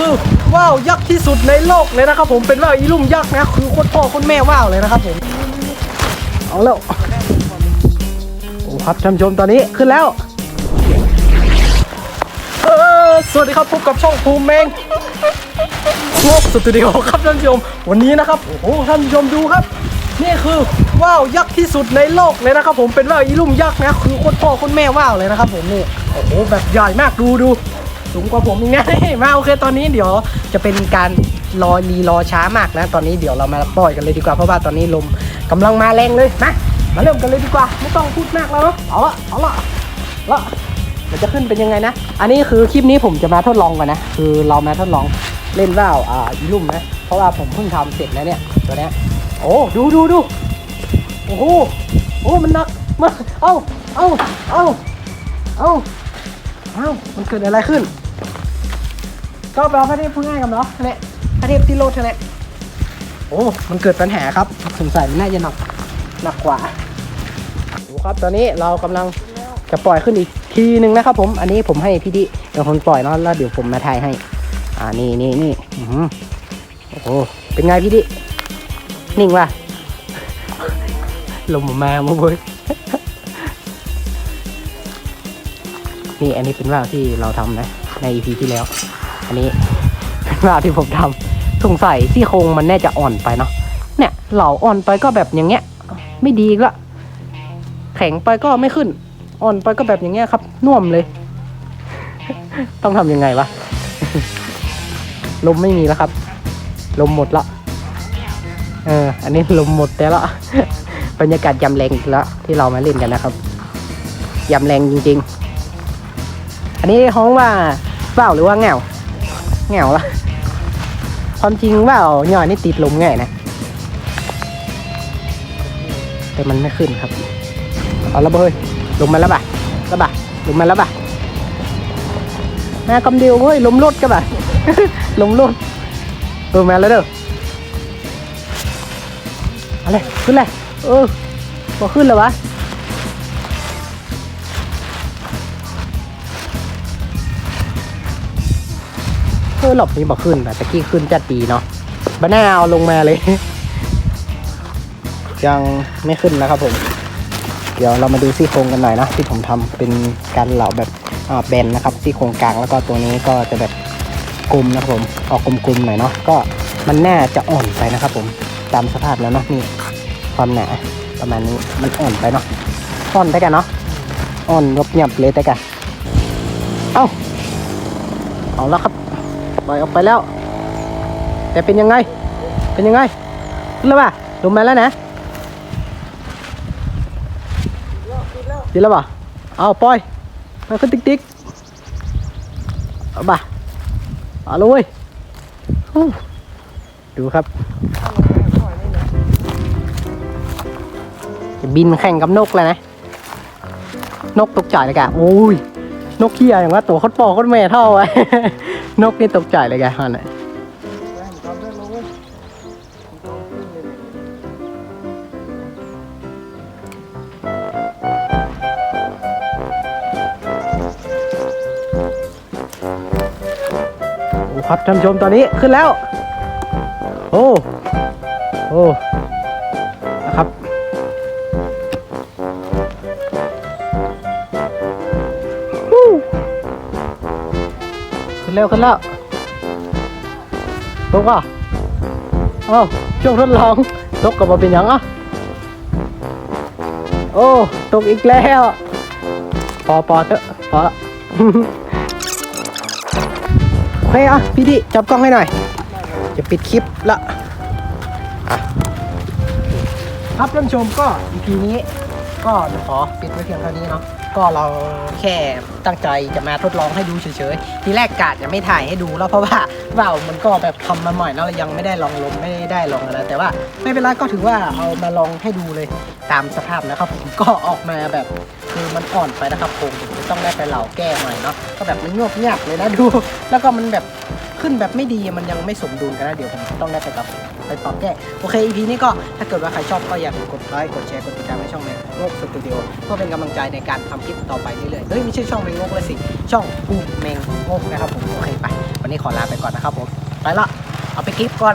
คือว่าวยักษ์ที่สุดในโลกเลยนะครับผมเป็นว่าวอีลุ่มยักษ์นะคือโคตรพ่อโคตรแม่ว่าวเลยนะครับผมเอาแล้วโอ้ครับท่านผู้ชมตอนนี้ขึ้นแล้วเออสวัสดีครับพบกับช่องภูมิเมงโลกสตูดิโอครับท่านผู้ชมวันนี้นะครับโอ้โหท่านผู้ชมดูครับ นี่คือว่าวยักษ์ที่สุดในโลกเลยนะครับผมเป็นว่าวอีลุ่มยักษ์นะคือโคตรพ่อโคตรแม่ว่าวเลยนะครับผมนี่โอ้โหแบบใหญ่มากดูดู สูงกว่าผมอีกนะมาโอเคตอนนี้เดี๋ยวจะเป็นการรอรีรอช้ามากนะ ตอนนี้เดี๋ยวเรามาปล่อยกันเลยดีกว่าเพราะว่าตอนนี้ลมกำลังมาแรงเลยมามาเริ่มกันเลยดีกว่า ไม่ต้องพูดมากแล้วเนอะเอาละเอาละละมันจะขึ้นเป็นยังไงนะ อันนี้คือคลิปนี้ผมจะมาทดลองก่อนนะ คือเรามาทดลองเล่นว่าวอ่าอีลุ่มนะ เพราะว่าผมเพิ่งทำเสร็จแล้วเนี่ยตัวเนี้ยโอ้ดูดูดูโอ้โหโอ้มันหนักมาเอ้าเอ้าเอ้าเอ้าเอ้ามันเกิดอะไรขึ้น ก็แปลว่าพระเทพพูดง่ายกับเนาะเนี่ยพระเทพที่โลดเนี่ยโอ้ มันเกิดปัญหาครับ สงสัยมันน่าจะหนักหนักกว่าดูครับ ตอนนี้เรากำลังจะปล่อยขึ้นอีกทีหนึ่งนะครับ ผม อันนี้ผมให้พี่ดิเป็นคนปล่อยเนาะแล้วเดี๋ยวผมมาถ่ายให้ อ่า นี่นี่นี่อื้อหือโอ้โห เป็นไงพี่ดิ นิ่งว่ะ ลมมามาเว้ยนี่อันนี้เป็นว่าวที่เราทำนะ ใน EP ที่แล้ว อันนี้เป็นว่าที่ผมทำสงสัยซี่โครงมันแน่จะอ่อนไปเนาะเนี่ยเหล่าอ่อนไปก็แบบอย่างเงี้ย ไม่ดีละแข็งไปก็ไม่ขึ้น อ่อนไปก็แบบอย่างเงี้ยครับน่วมเลย ต้องทำยังไงวะลมไม่มีแล้วครับ ลมหมดละเออ อันนี้ลมหมดแต่ละบรรยากาศยำแรงอีกแล้วที่เรามาเล่นกันนะครับยำแรงจริง ๆ อันนี้ฮ้องว่าเปล่าหรือว่าเงา เหงาละความจริงว่าหย่อนี่ติดลมง่ายนะ แต่มันไม่ขึ้นครับ เอาละเบยลมมาแล้วบ่ะแล้วบ่ะลมมาแล้วบ่ะมากำเดียวเว้ยลมลดกันบ่ะลมลดเออมาแล้วเด้ออะไรขึ้นเลยเออพอขึ้นแล้ววะ เออหลบนี้บอกขึ้นแต่ตะกี้ขึ้นจัดดีเนาะบ้าน้าเอาลงมาเลย ยังไม่ขึ้นนะครับผม เดี๋ยวเรามาดูซี่โครงกันหน่อยนะ ที่ผมทำเป็นการเหลาแบบแบนนะครับซี่โครงกลางแล้วก็ตัวนี้ก็จะแบบกลมนะครับผมออกกลมๆหน่อยเนาะก็มันน่าจะอ่อนไปนะครับผมตามสภาพแล้วเนาะนี่ความหนาประมาณนี้มันอ่อนไปเนาะอ่อนไปกันเนาะอ่อนรบหยับเลยแต่กันเอ้าเอาแล้วครับ ปล่อยออกไปแล้ว แต่เป็นยังไง เป็นยังไงขึ้นแล้วป่ะลงมาแล้วนะดีแล้วป่ะเอาปล่อยมาขึ้นติ๊กติ๊กเอาป่ะเอาเลยเว้ยดูครับจะบินแข่งกับนกเลยนะ นกตกใจเลยกะโอ้ย นกเขี้ยอย่างว่าตัวโคตรปอโคตรแม่เท่าไว้ นกนี่ตกใจเลยแกฮะน่ะโอ้ครับท่านชมตอนนี้ขึ้นแล้ว โอ้ โอ้ ขึ้นแล้วขึ้นแล้วตกอะเอ้าช่วงทดลองตกกับมาเป็นยังอะโอ้ตกอีกแล้วพอพอเถอะพอละโอเคอะพี่ดิจับกล้องให้หน่อยจะปิดคลิปละครับท่านผู้ชมก็ EP นี้ก็จะขอปิดไว้เพียงเท่านี้เนาะ ก็เราแค่ตั้งใจจะมาทดลองให้ดูเฉยๆ ทีแรกกาดจะไม่ถ่ายให้ดูแล้วเพราะว่าว่าวมันก็แบบทำมาใหม่เนอะเรายังไม่ได้ลองลมไม่ได้ลองอะไรแต่ว่าไม่เป็นไรก็ถือว่าเอามาลองให้ดูเลยตามสภาพนะครับผมก็ออกมาแบบ คือมันอ่อนไปนะครับผมผมจะต้องได้ไปเหลาแก้ใหม่เนาะก็แบบมันงวบงับเลยนะดู แล้วก็มันแบบขึ้นแบบไม่ดีมันยังไม่สมดุลกันนะเดี๋ยวผมต้องได้ไปปรับไปปรับแก้โอเค EP นี้ก็ถ้าเกิดว่าใครชอบก็อย่าลืมกดไลค์กดแชร์กดติดตามให้ช่องเมงโงกสตูดิโอเพื่อเป็นกำลังใจในการทำคลิปต่อไปเรื่อยๆเฮ้ยไม่ใช่ช่องเมงโงกเลยสิช่องภูมิเมงโงกนะครับผมโอเคไป วันนี้ขอลาไปก่อนนะครับผมไปละเอาไปคลิปก่อน